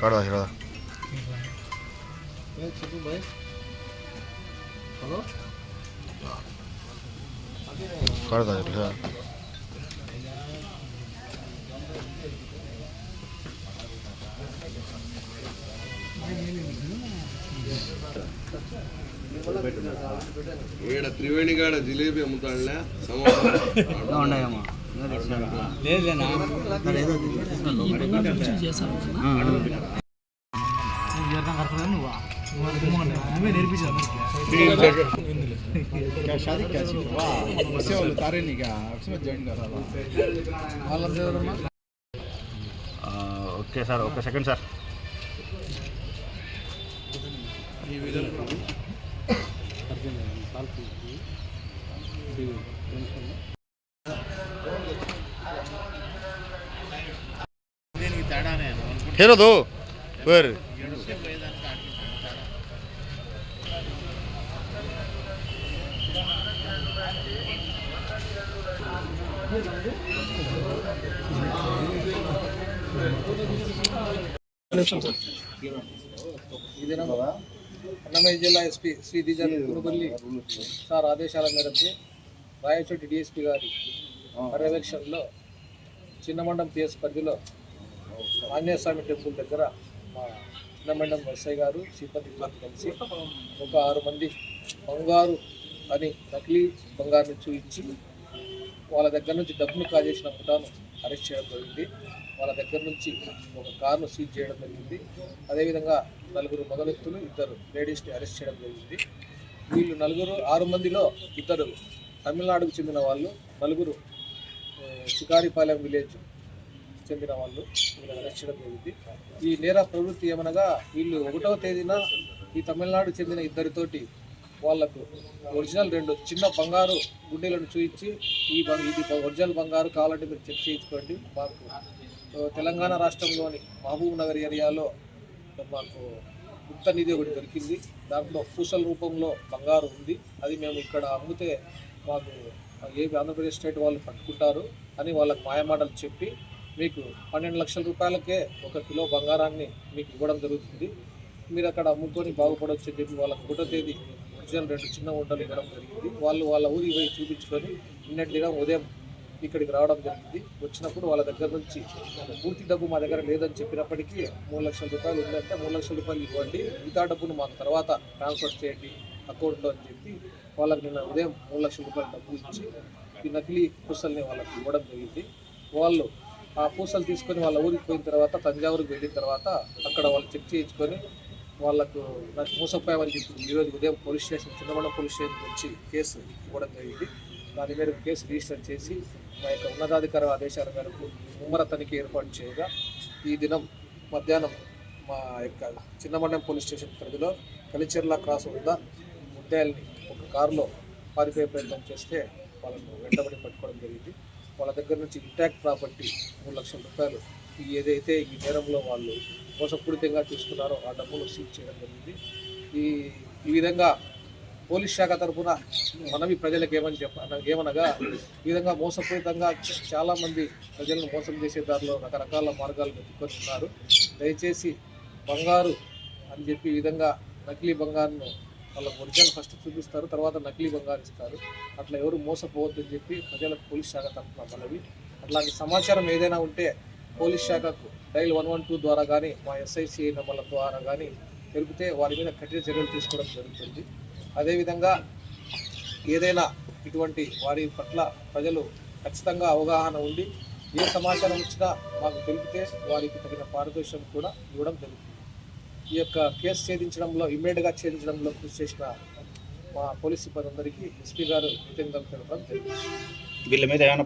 કાઢો કાઢો ભાઈ છોટુ ભાઈ હલો કાઢો એટલે Thank you. ఈడ త్రివేణిగాడ జిలేబీ అమ్ముతాడులే? సమాధానం. Okay sir okay second sir. ఈ విధంగా ఈ దినం అన్నమయ్య జిల్లా ఎస్పీ శ్రీ దిజర్ కురుబల్లి సార్ ఆదేశాల మేరకు రాయచోటి డిఎస్పీ గారి పర్యవేక్షణలో చిన్నమండం పిఎస్ పరిధిలో ఆంజనేయ స్వామి టెంపుల్ దగ్గర మా చిన్నమండం ఎస్ఐ గారు సిబ్బంది కలిసి ఒక ఆరు మంది బంగారు అని నకిలీ బంగారుని చూపించి వాళ్ళ దగ్గర నుంచి డబ్బును కాజేసిన ముఠాను అరెస్ట్ చేయడం జరిగింది. వాళ్ళ దగ్గర నుంచి ఒక కారును సీజ్ చేయడం జరిగింది. అదేవిధంగా నలుగురు మొదలెత్తులు ఇద్దరు లేడీస్ని అరెస్ట్ చేయడం జరిగింది. వీళ్ళు నలుగురు ఆరు మందిలో ఇద్దరు తమిళనాడుకు చెందిన వాళ్ళు నలుగురు శికారిపాలెం విలేజ్ చెందిన వాళ్ళు వీళ్ళని జరిగింది. ఈ నేర ప్రవృత్తి ఏమనగా వీళ్ళు ఒకటవ తేదీన ఈ తమిళనాడు చెందిన ఇద్దరితోటి వాళ్ళకు ఒరిజినల్ రెండు చిన్న బంగారు గుండెలను చూపించి ఈ ఇది ఒరిజినల్ బంగారు కావాలంటే మీరు చెక్ చేయించుకోండి మాకు. తెలంగాణ రాష్ట్రంలోని మహబూబ్ నగర్ ఏరియాలో మాకు గుప్త నిధి ఒకటి దొరికింది. దాంట్లో పూసల రూపంలో బంగారు ఉంది. అది మేము ఇక్కడ అమ్మితే మాకు ఏవి ఆంధ్రప్రదేశ్ స్టేట్ వాళ్ళు పట్టుకుంటారు అని వాళ్ళకి మాయమాటలు చెప్పి మీకు పన్నెండు లక్షల రూపాయలకే ఒక కిలో బంగారాన్ని మీకు ఇవ్వడం జరుగుతుంది. మీరు అక్కడ అమ్ముకొని బాగుపడవచ్చు అని చెప్పి వాళ్ళకి ఒకటో తేదీ ఒరిజినల్ రెండు చిన్న ఉండలు ఇవ్వడం జరిగింది. వాళ్ళు వాళ్ళ ఊరికి పోయి చూపించుకొని నిన్నటి దినం ఉదయం ఇక్కడికి రావడం జరిగింది. వచ్చినప్పుడు వాళ్ళ దగ్గర నుంచి పూర్తి డబ్బు మా దగ్గర లేదని చెప్పినప్పటికీ మూడు లక్షల రూపాయలు ఉందంటే మూడు లక్షల రూపాయలు ఇవ్వండి మిగతా డబ్బును మాకు తర్వాత ట్రాన్స్ఫర్ చేయండి అకౌంట్లో అని చెప్పి వాళ్ళకి నిన్న ఉదయం మూడు లక్షల రూపాయలు డబ్బు ఇచ్చి ఈ నకిలీ పుస్తల్ని వాళ్ళకి ఇవ్వడం జరిగింది. వాళ్ళు ఆ పూసలు తీసుకొని వాళ్ళ ఊరికి పోయిన తర్వాత తంజావూరుకి వెళ్ళిన తర్వాత అక్కడ వాళ్ళు చెక్ చేయించుకొని వాళ్ళకు నాకు మోసపోయామని చెప్పి ఈరోజు ఉదయం police station Chinnamanda police station నుంచి కేసు ఇవ్వడం జరిగింది. దాని మేరకు కేసు రిజిస్టర్ చేసి మా యొక్క ఉన్నతాధికార ఆదేశాల మేరకు ముమ్మర తనిఖీ ఏర్పాటు చేయగా ఈ దినం మధ్యాహ్నం మా యొక్క చిన్నమండం పోలీస్ స్టేషన్ పరిధిలో కలిచెర్ల క్రాస్ వద్ద ముద్దాయిల్ని ఒక కారులో పారిపోయే ప్రయత్నం చేస్తే వాళ్ళను వెంటబడి పట్టుకోవడం జరిగింది. వాళ్ళ దగ్గర నుంచి ఇంటాక్ట్ ప్రాపర్టీ మూడు లక్షల రూపాయలు. ఏదైతే ఈ నేరంలో వాళ్ళు మోసపూరితంగా తీసుకున్నారో ఆ డబ్బులు సీజ్ చేయడం జరిగింది. ఈ ఈ విధంగా పోలీస్ శాఖ తరఫున మనవి ప్రజలకు ఏమని చెప్ప ఏమనగా ఈ విధంగా మోసపూరితంగా చాలామంది ప్రజలను మోసం చేసే దారిలో రకరకాల మార్గాలు వెతుక్కొని ఉన్నారు. దయచేసి బంగారు అని చెప్పి ఈ విధంగా నకిలీ బంగారును వాళ్ళకి ఒరిజినల్ ఫస్ట్ చూపిస్తారు తర్వాత నకిలీ బంగారు ఇస్తారు. అట్లా ఎవరు మోసపోవద్దని చెప్పి ప్రజలకు పోలీస్ శాఖ తరఫున మనవి. అట్లాంటి సమాచారం ఏదైనా ఉంటే పోలీస్ శాఖకు డైల్ వన్ వన్ టూ ద్వారా కానీ మా ఎస్ఐసి నెంబర్ల ద్వారా కానీ తెలిపితే వారి మీద కఠిన చర్యలు తీసుకోవడం జరుగుతుంది. అదేవిధంగా ఏదైనా ఇటువంటి వారి పట్ల ప్రజలు ఖచ్చితంగా అవగాహన ఉండి ఏ సమాచారం వచ్చినా మాకు తెలిపితే వారికి తగిన పారితోషికం కూడా ఇవ్వడం జరుగుతుంది. ఈ యొక్క కేసు ఛేదించడంలో ఇమ్మీడియట్గా ఛేదించడంలో కృషి చేసిన మా పోలీస్ సిబ్బంది అందరికీ ఎస్పీ గారు కృతజ్ఞతలు తెలపడం వీళ్ళ మీద ఏమైనా